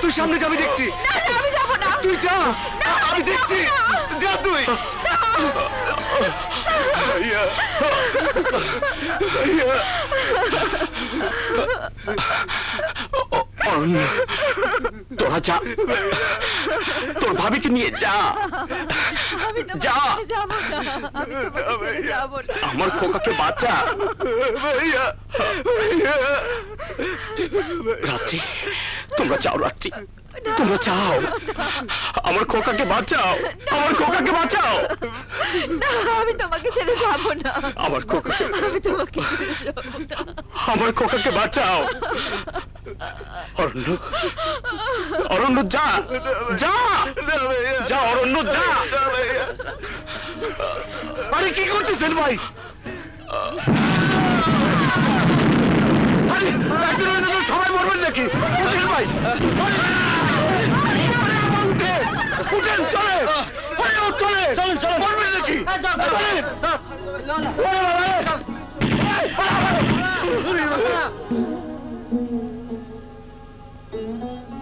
তুই সামনে যাবি দেখছি। তুই যা আমি দেখছি। যা তুই। ভাইয়া তোরা যা তোর ভাবিকে নিয়ে যা। যা। আমার খোকাকে বাঁচা। রাত্রি তোমরা চাও রাত্রি। তোমরা যাও। আমার খোকাকে বাঁচাও। আমার খোকাকে বাঁচাও। আমি তোমাকে ছেড়ে যাব না। আমার খোকাকে আমার খোকাকে বাঁচাও। অরণ্য অরণ্য যা! যা যা অরণ্য যা আরে কি করতেছেন ভাই? সবাই মরবেন নাকি? উঠেন ভাই। উঠে উঠেন চলে! ওরে, ও চলে! মরবেন নাকি? উঠেন। Thank you.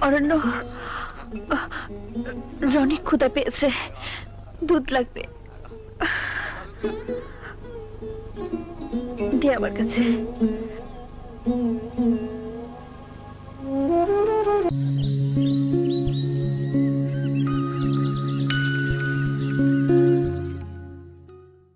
অরণ্য রনি ক্ষুদা পেয়েছে। দুধ লাগবে। দিয়ে আমার কাছে।